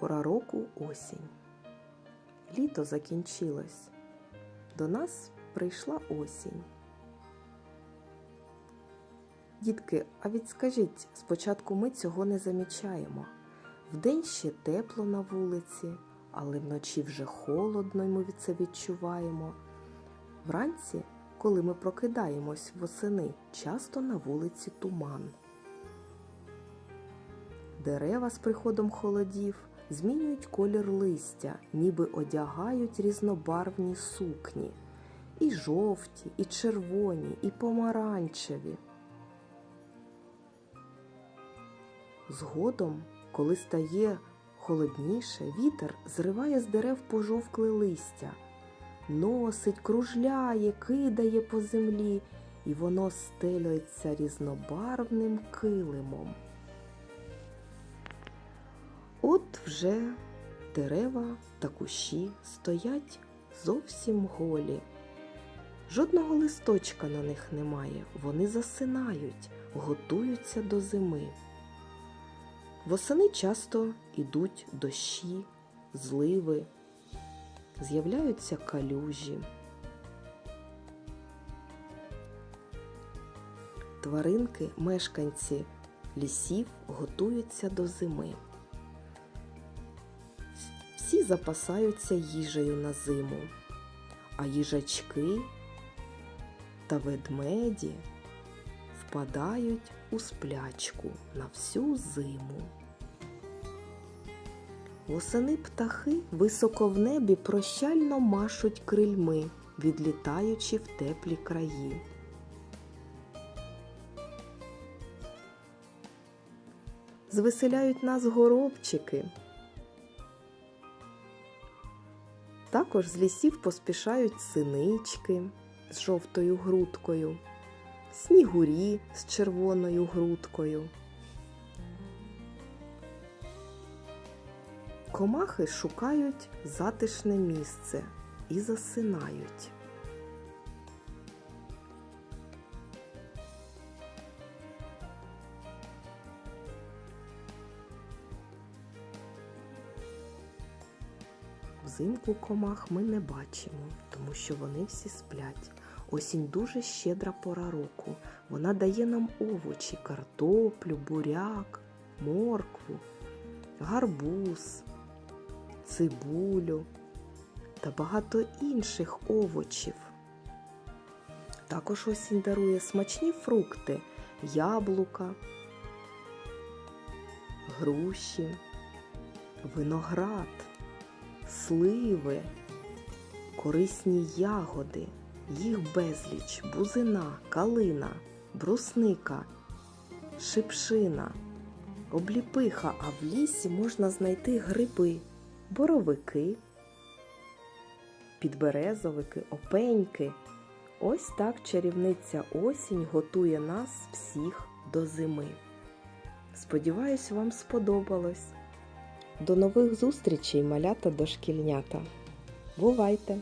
Пора року осінь. Літо закінчилось. До нас прийшла осінь. Дітки, а відскажіть, спочатку ми цього не замічаємо. Вдень ще тепло на вулиці, але вночі вже холодно, і ми це відчуваємо. Вранці, коли ми прокидаємось восени, часто на вулиці туман. Дерева з приходом холодів змінюють колір листя, ніби одягають різнобарвні сукні. І жовті, і червоні, і помаранчеві. Згодом, коли стає холодніше, вітер зриває з дерев пожовкле листя, носить, кружляє, кидає по землі, і воно стелюється різнобарвним килимом. От вже дерева та кущі стоять зовсім голі. Жодного листочка на них немає, вони засинають, готуються до зими. Восени часто ідуть дощі, зливи, з'являються калюжі. Тваринки, мешканці лісів готуються до зими. Всі запасаються їжею на зиму, а їжачки та ведмеді впадають у сплячку на всю зиму. Восени птахи високо в небі прощально машуть крильми, відлітаючи в теплі краї. Звеселяють нас горобчики. Також з лісів поспішають синички з жовтою грудкою, снігурі з червоною грудкою. Комахи шукають затишне місце і засинають. Взимку комах ми не бачимо, тому що вони всі сплять. Осінь дуже щедра пора року. Вона дає нам овочі, картоплю, буряк, моркву, гарбуз, цибулю та багато інших овочів. Також осінь дарує смачні фрукти, яблука, груші, виноград сливи, корисні ягоди, їх безліч, бузина, калина, брусника, шипшина, обліпиха, а в лісі можна знайти гриби, боровики, підберезовики, опеньки. Ось так чарівниця осінь готує нас всіх до зими. Сподіваюсь, вам сподобалось. До нових зустрічей, малята дошкільнята. Бувайте!